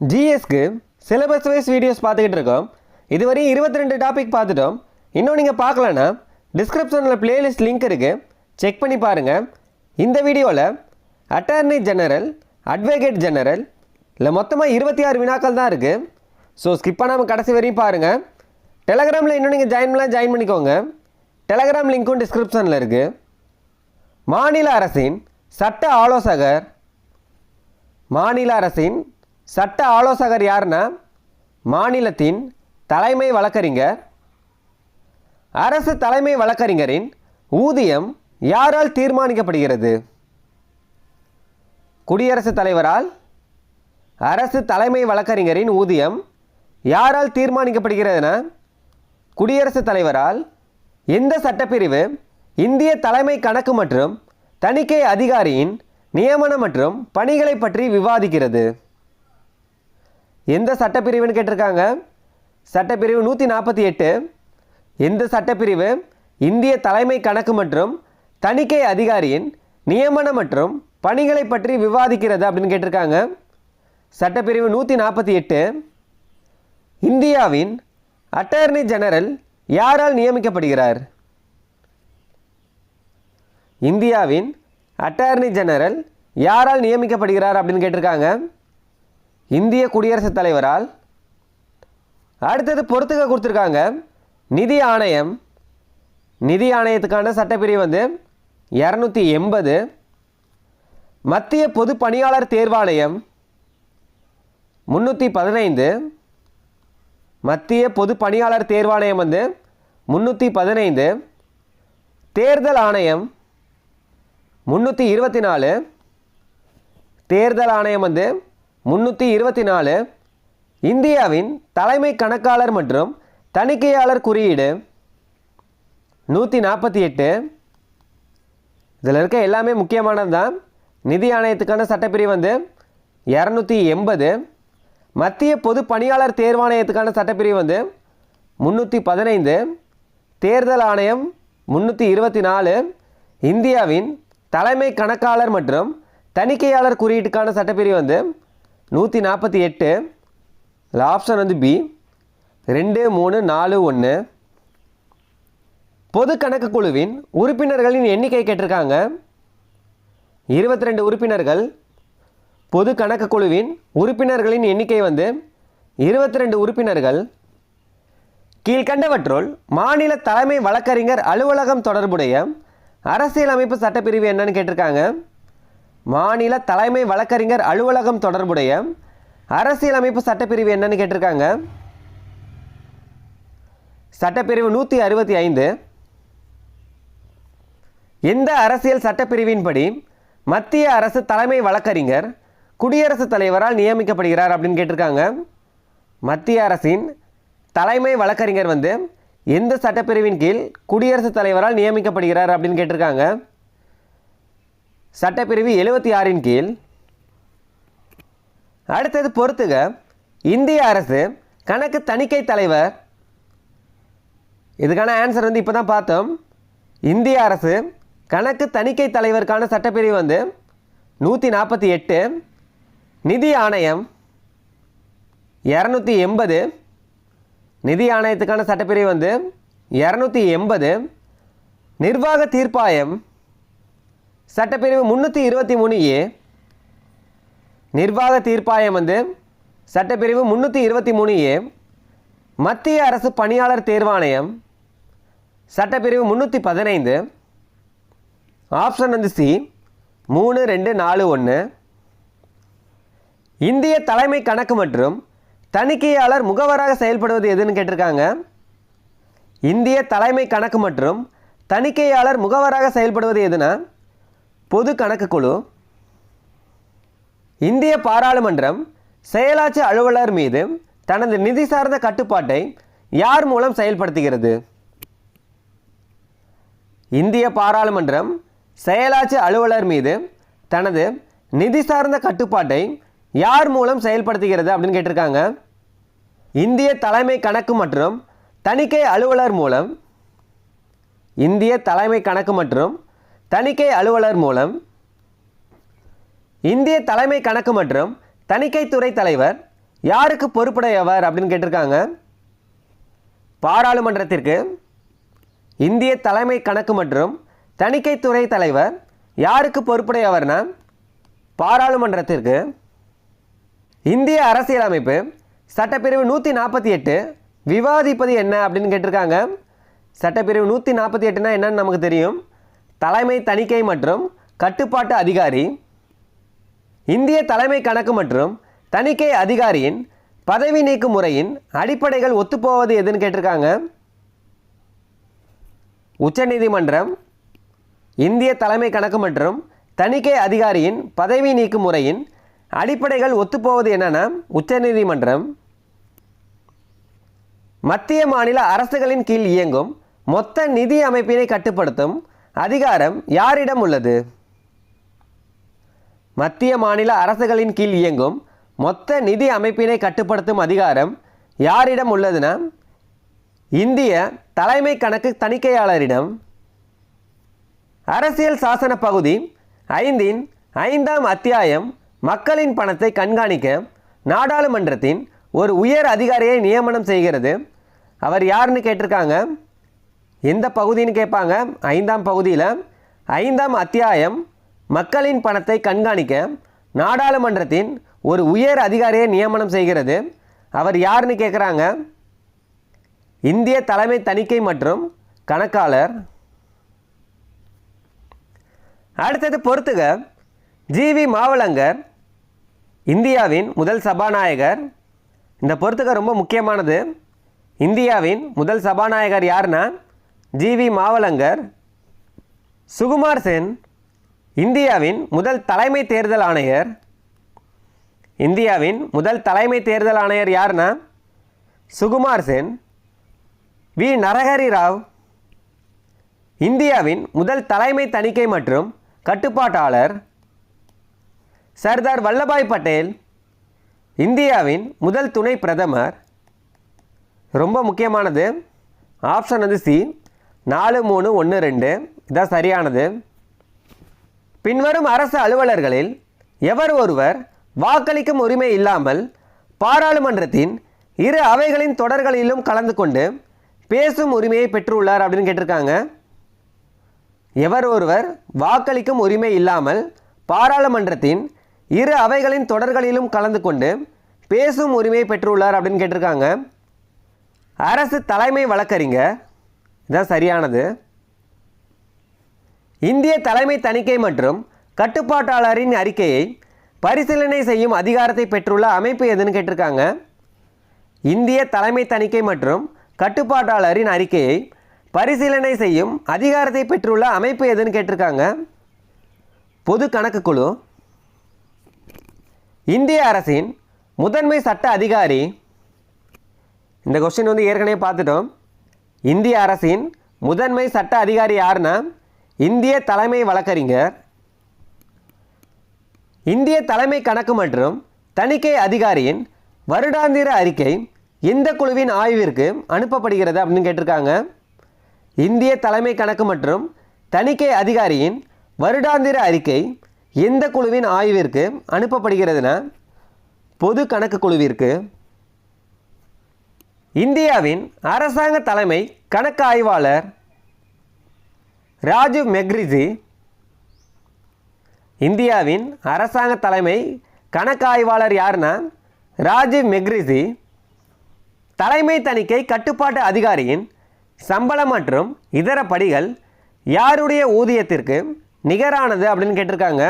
ஜிஎஸ்க்கு syllabus wise videos பார்த்துக்கிட்டு இருக்கோம். இதுவரையும் இருபத்தி ரெண்டு டாபிக் பார்த்துட்டோம். இன்னும் நீங்கள் பார்க்கலன்னா டிஸ்கிரிப்ஷனில் பிளேலிஸ்ட் லிங்க் இருக்குது செக் பண்ணி பாருங்கள் இந்த வீடியோவில் அட்டார்னி ஜெனரல் அட்வொகேட் ஜெனரல் இல்லை மொத்தமாக இருபத்தி ஆறு வினாக்கள் தான் இருக்குது ஸோ ஸ்கிப் பண்ணாமல் கடைசி வரையும் பாருங்கள் டெலகிராமில் இன்னும் நீங்கள் ஜாயின் பண்ணலாம் ஜாயின் பண்ணிக்கோங்க. டெலகிராம் லிங்க்கும் டிஸ்கிரிப்ஷனில் இருக்குது மாநில அரசின் சட்ட ஆலோசகர் மாநில அரசின் சட்ட ஆலோசகர் யாருன்னா மாநிலத்தின் தலைமை வழக்கறிஞர். அரசு தலைமை வழக்கறிஞரின் ஊதியம் யாரால் தீர்மானிக்கப்படுகிறது? குடியரசுத் தலைவரால் அரசு தலைமை வழக்கறிஞரின் ஊதியம் யாரால் தீர்மானிக்கப்படுகிறதுனா குடியரசுத் தலைவரால் எந்த சட்டப்பிரிவு இந்திய தலைமை கணக்கு மற்றும் தணிக்கை அதிகாரியின் நியமனம் மற்றும் பணிகளை பற்றி விவாதிக்கிறது. எந்த சட்டப்பிரிவுன்னு கேட்டிருக்காங்க? சட்டப்பிரிவு நூற்றி நாற்பத்தி எட்டு. எந்த சட்டப்பிரிவு? இந்திய தலைமை கணக்கு மற்றும் தணிக்கை அதிகாரியின் நியமனம் மற்றும் பணிகளை பற்றி விவாதிக்கிறது அப்படின்னு கேட்டிருக்காங்க. சட்டப்பிரிவு நூற்றி நாற்பத்தி எட்டு. இந்தியாவின் அட்டர்னி ஜெனரல் யாரால் நியமிக்கப்படுகிறார்? இந்தியாவின் அட்டர்னி ஜெனரல் யாரால் நியமிக்கப்படுகிறார் அப்படின்னு கேட்டிருக்காங்க. இந்திய குடியரசுத் தலைவரால் அடுத்தது பொறுத்துக்க கொடுத்துருக்காங்க. நிதி ஆணையம். நிதி ஆணையத்துக்கான சட்டப்பிரிவு வந்து இரநூத்தி எண்பது. மத்திய பொது பணியாளர் தேர்வாணையம் முந்நூற்றி பதினைந்து. மத்திய பொது பணியாளர் தேர்வாணையம் வந்து முந்நூற்றி பதினைந்து. தேர்தல் ஆணையம் முந்நூற்றி இருபத்தி நாலு. தேர்தல் ஆணையம் வந்து முந்நூற்றி இருபத்தி நாலு இந்தியாவின் தலைமை கணக்காளர் மற்றும் தணிக்கையாளர் குறியீடு நூற்றி நாற்பத்தி எட்டு. இதில் இருக்க எல்லாமே முக்கியமானது தான் நிதி ஆணையத்துக்கான சட்டப்பிரிவு வந்து இரநூத்தி எண்பது. மத்திய பொது பணியாளர் தேர்வாணையத்துக்கான சட்டப்பிரிவு வந்து முந்நூற்றி பதினைந்து. தேர்தல் ஆணையம் முந்நூற்றி இருபத்தி நாலு. இந்தியாவின் தலைமை கணக்காளர் மற்றும் தணிக்கையாளர் குறியீட்டுக்கான சட்டப்பிரிவு வந்து நூற்றி நாற்பத்தி எட்டு. இதில் ஆப்ஷன் வந்து பி ரெண்டு மூணு நாலு ஒன்று பொது கணக்கு குழுவின் உறுப்பினர்களின் எண்ணிக்கை கேட்டிருக்காங்க. இருபத்தி ரெண்டு உறுப்பினர்கள். பொது கணக்கு குழுவின் உறுப்பினர்களின் எண்ணிக்கை வந்து இருபத்தி ரெண்டு உறுப்பினர்கள். கீழ்கண்டவற்றுள் மாநில தலைமை வழக்கறிஞர் அலுவலகம் தொடர்புடைய அரசியலமைப்பு சட்டப்பிரிவு என்னன்னு கேட்டிருக்காங்க. மாநில தலைமை வழக்கறிஞர் அலுவலகம் தொடர்புடைய அரசியலமைப்பு சட்டப்பிரிவு என்னன்னு கேட்டிருக்காங்க. சட்டப்பிரிவு நூற்றி அறுபத்தி ஐந்து. இந்த அரசியல் சட்டப்பிரிவின்படி மத்திய அரசு தலைமை வழக்கறிஞர் குடியரசுத் தலைவரால் நியமிக்கப்படுகிறார் அப்படின்னு கேட்டிருக்காங்க. மத்திய அரசின் தலைமை வழக்கறிஞர் வந்து எந்த சட்டப்பிரிவின் கீழ் குடியரசுத் தலைவரால் நியமிக்கப்படுகிறார் அப்படின்னு கேட்டிருக்காங்க. சட்டப்பிரிவு எழுபத்தி ஆறின் கீழ். அடுத்தது பொறுத்துக. இந்திய அரசு கணக்கு தணிக்கை தலைவர். இதுக்கான ஆன்சர் வந்து இப்போ தான் பார்த்தோம். இந்திய அரசு கணக்கு தணிக்கை தலைவருக்கான சட்டப்பிரிவு வந்து நூற்றி நாற்பத்தி எட்டு. நிதி ஆணையம் இரநூத்தி எண்பது. நிதி ஆணையத்துக்கான சட்டப்பிரிவு வந்து இரநூத்தி எண்பது. நிர்வாக தீர்ப்பாயம் சட்டப்பிரிவு முந்நூற்றி இருபத்தி மூணு ஏ நிர்வாக தீர்ப்பாயம் வந்து சட்டப்பிரிவு முந்நூற்றி இருபத்தி மூணு ஏ மத்திய அரசு பணியாளர் தேர்வாணையம் சட்டப்பிரிவு முந்நூற்றி பதினைந்து ஆப்ஷன் வந்து சி மூணு ரெண்டு நாலு ஒன்று இந்திய தலைமை கணக்கு மற்றும் தணிக்கையாளர் முகவராக செயல்படுவது எதுன்னு கேட்டிருக்காங்க. இந்திய தலைமை கணக்கு மற்றும் தணிக்கையாளர் முகவராக செயல்படுவது எதுனா? பொது கணக்கு குழு இந்திய பாராளுமன்றம் செயலாட்சி அலுவலர் மீது தனது நிதி சார்ந்த கட்டுப்பாட்டை யார் மூலம் செயல்படுத்துகிறது? இந்திய பாராளுமன்றம் செயலாட்சி அலுவலர் மீது தனது நிதி சார்ந்த கட்டுப்பாட்டை யார் மூலம் செயல்படுத்துகிறது அப்படின்னு கேட்டிருக்காங்க. இந்திய தலைமை கணக்கு மற்றும் தணிக்கை அலுவலர் மூலம் இந்திய தலைமை கணக்கு மற்றும் தணிக்கை அலுவலர் மூலம் இந்திய தலைமை கணக்கு மற்றும் தணிக்கைத்துறை தலைவர் யாருக்கு பொறுப்புடையவர் அப்படின்னு கேட்டிருக்காங்க? பாராளுமன்றத்திற்கு இந்திய தலைமை கணக்கு மற்றும் தணிக்கைத்துறை தலைவர் யாருக்கு பொறுப்புடையவர்னா? பாராளுமன்றத்திற்கு இந்திய அரசியலமைப்பு சட்டப்பிரிவு நூற்றி நாற்பத்தி எட்டு விவாதிப்பது என்ன அப்படின்னு கேட்டிருக்காங்க? சட்டப்பிரிவு நூற்றி நாற்பத்தி எட்டுனா என்னன்னு நமக்கு தெரியும். தலைமை தணிக்கை மற்றும் கட்டுப்பாட்டு அதிகாரி இந்திய தலைமை கணக்கு மற்றும் தணிக்கை அதிகாரியின் பதவி நீக்கும் முறையின் அடிப்படைகள் ஒத்துப்போவது எதுன்னு கேட்டிருக்காங்க. உச்சநீதிமன்றம் இந்திய தலைமை கணக்கு மற்றும் தணிக்கை அதிகாரியின் பதவி நீக்கும் முறையின் அடிப்படைகள் ஒத்துப்போவது என்னன்னா உச்சநீதிமன்றம் மத்திய மாநில அரசுகளின் கீழ் இயங்கும் மொத்த நிதி அமைப்பினை கட்டுப்படுத்தும் அதிகாரம் யாரிடம் உள்ளது? மத்திய மாநில அரசுகளின் கீழ் இயங்கும் மொத்த நிதி அமைப்பினை கட்டுப்படுத்தும் அதிகாரம் யாரிடம் உள்ளதுன்னா இந்திய தலைமை கணக்கு தணிக்கையாளரிடம். அரசியல் சாசன பகுதி ஐந்தின் ஐந்தாம் அத்தியாயம் மக்களின் பணத்தை கண்காணிக்க நாடாளுமன்றத்தின் ஒரு உயர் அதிகாரியை நியமனம் செய்கிறது. அவர் யாருன்னு கேட்டிருக்காங்க? எந்த பகுதின்னு கேட்பாங்க? ஐந்தாம் பகுதியில் ஐந்தாம் அத்தியாயம் மக்களின் பணத்தை கண்காணிக்க நாடாளுமன்றத்தின் ஒரு உயர் அதிகாரியை நியமனம் செய்கிறது. அவர் யாருன்னு கேட்குறாங்க? இந்திய தலைமை தணிக்கை மற்றும் கணக்காளர். அடுத்தது பொறுத்துக. ஜிவி மாவளங்கர் இந்தியாவின் முதல் சபாநாயகர். இந்த பொறுத்துக ரொம்ப முக்கியமானது. இந்தியாவின் முதல் சபாநாயகர் யாருன்னா ஜிவி மாவலங்கர் சுகுமார் சென் இந்தியாவின் முதல் தலைமை தேர்தல் ஆணையர். இந்தியாவின் முதல் தலைமை தேர்தல் ஆணையர் யாருன்னா? சுகுமார் சென். வி. நரஹரி ராவ் இந்தியாவின் முதல் தலைமை தணிக்கை மற்றும் கட்டுப்பாட்டாளர். சர்தார் வல்லபாய் பட்டேல். இந்தியாவின் முதல் துணை பிரதமர். ரொம்ப முக்கியமானது ஆப்ஷன் வந்து சி. நாலு மூணு ஒன்று ரெண்டு. இதான் சரியானது. பின்வரும் அரசு அலுவலர்களில் எவர் ஒருவர் வாக்களிக்கும் உரிமை இல்லாமல் பாராளுமன்றத்தின் இரு அவைகளின் தொடர்களிலும் கலந்து கொண்டு பேசும் உரிமையை பெற்றுள்ளார் அப்படின்னு கேட்டிருக்காங்க. எவர் ஒருவர் வாக்களிக்கும் உரிமை இல்லாமல் பாராளுமன்றத்தின் இரு அவைகளின் தொடர்களிலும் கலந்து கொண்டு பேசும் உரிமையை பெற்றுள்ளார் அப்படின்னு கேட்டிருக்காங்க. அரசு தலைமை வழக்கறிஞர் இதான் சரியானது. இந்திய தலைமை தணிக்கை மற்றும் கட்டுப்பாட்டாளரின் அறிக்கையை பரிசீலனை செய்யும் அதிகாரத்தை பெற்றுள்ள அமைப்பு எதுன்னு கேட்டிருக்காங்க. இந்திய தலைமை தணிக்கை மற்றும் கட்டுப்பாட்டாளரின் அறிக்கையை பரிசீலனை செய்யும் அதிகாரத்தை பெற்றுள்ள அமைப்பு எதுன்னு கேட்டிருக்காங்க. பொது கணக்கு குழு இந்திய அரசின் முதன்மை சட்ட அதிகாரி. இந்த கொஸ்டின் வந்து ஏற்கனவே பார்த்துட்டோம். இந்திய அரசின் முதன்மை சட்ட அதிகாரி யாருன்னா இந்திய தலைமை வழக்கறிஞர். இந்திய தலைமை கணக்கு மற்றும் தணிக்கை அதிகாரியின் வருடாந்திர அறிக்கை எந்த குழுவின் ஆய்விற்கு அனுப்பப்படுகிறது அப்படின்னு கேட்டிருக்காங்க. இந்திய தலைமை கணக்கு மற்றும் தணிக்கை அதிகாரியின் வருடாந்திர அறிக்கை எந்த குழுவின் ஆய்விற்கு அனுப்பப்படுகிறதுனா பொது கணக்கு குழுவிற்கு இந்தியாவின் அரசாங்க தலைமை கணக்கு ஆய்வாளர் ராஜீவ் மெக்ரிஜி இந்தியாவின் அரசாங்க தலைமை கணக்கு ஆய்வாளர் யாருன்னா ராஜீவ் மெக்ரிஜி தலைமை தணிக்கை கட்டுப்பாட்டு அதிகாரியின் சம்பளம் மற்றும் இதர படிகள் யாருடைய ஊதியத்திற்கு நிகரானது அப்படின்னு கேட்டிருக்காங்க.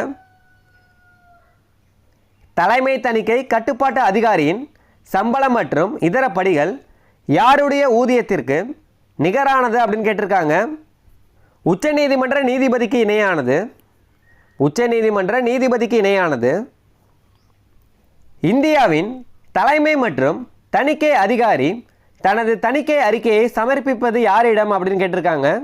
தலைமை தணிக்கை கட்டுப்பாட்டு அதிகாரியின் சம்பளம் மற்றும் இதர படிகள் யாருடைய ஊதியத்திற்கு நிகரானது அப்படின்னு கேட்டிருக்காங்க. உச்சநீதிமன்ற நீதிபதிக்கு இணையானது. உச்சநீதிமன்ற நீதிபதிக்கு இணையானது. இந்தியாவின் தலைமை மற்றும் தணிக்கை அதிகாரி தனது தணிக்கை அறிக்கையை சமர்ப்பிப்பது யாரிடம் அப்படின்னு கேட்டிருக்காங்க.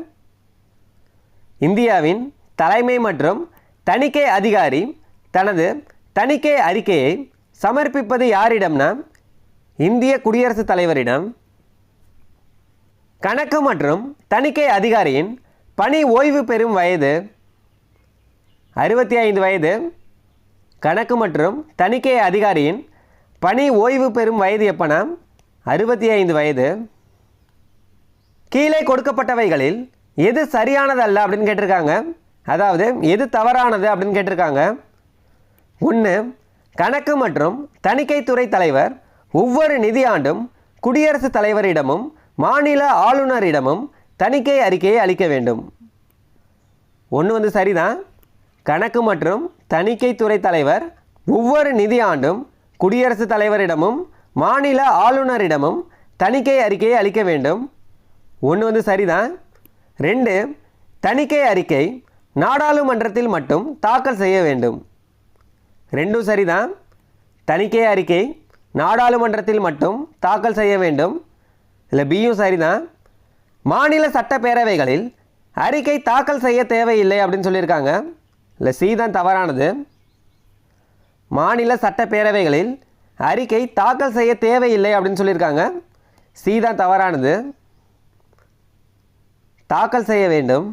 இந்தியாவின் தலைமை மற்றும் தணிக்கை அதிகாரி தனது தணிக்கை அறிக்கையை சமர்ப்பிப்பது யாரிடம்னா இந்திய குடியரசுத் தலைவரிடம் கணக்கு மற்றும் தணிக்கை அதிகாரியின் பணி ஓய்வு பெறும் வயது அறுபத்தி ஐந்து வயது கணக்கு மற்றும் தணிக்கை அதிகாரியின் பணி ஓய்வு பெறும் வயது எப்பனா? அறுபத்தி ஐந்து வயது. கீழே கொடுக்கப்பட்டவைகளில் எது சரியானதல்ல அப்படின்னு கேட்டிருக்காங்க. அதாவது எது தவறானது அப்படின்னு கேட்டிருக்காங்க. ஒன்று கணக்கு மற்றும் தணிக்கைத்துறை தலைவர் ஒவ்வொரு நிதியாண்டும் குடியரசுத் தலைவரிடமும் மாநில ஆளுநரிடமும் தணிக்கை அறிக்கையை அளிக்க வேண்டும். ஒன்று வந்து சரிதான். கணக்கு மற்றும் தணிக்கைத்துறை தலைவர் ஒவ்வொரு நிதியாண்டும் குடியரசுத் தலைவரிடமும் மாநில ஆளுநரிடமும் தணிக்கை அறிக்கையை அளிக்க வேண்டும். ஒன்று வந்து சரிதான். ரெண்டு தணிக்கை அறிக்கை நாடாளுமன்றத்தில் மட்டும் தாக்கல் செய்ய வேண்டும். ரெண்டும் சரிதான். தணிக்கை அறிக்கை நாடாளுமன்றத்தில் மட்டும் தாக்கல் செய்ய வேண்டும். இல்லை பியும் சரிதான் மாநில சட்டப்பேரவைகளில் அறிக்கை தாக்கல் செய்ய தேவையில்லை அப்படின்னு சொல்லியிருக்காங்க. இல்லை சி தான் தவறானது. மாநில சட்டப்பேரவைகளில் அறிக்கை தாக்கல் செய்ய தேவையில்லை அப்படின்னு சொல்லியிருக்காங்க. சி தான் தவறானது. தாக்கல் செய்ய வேண்டும்.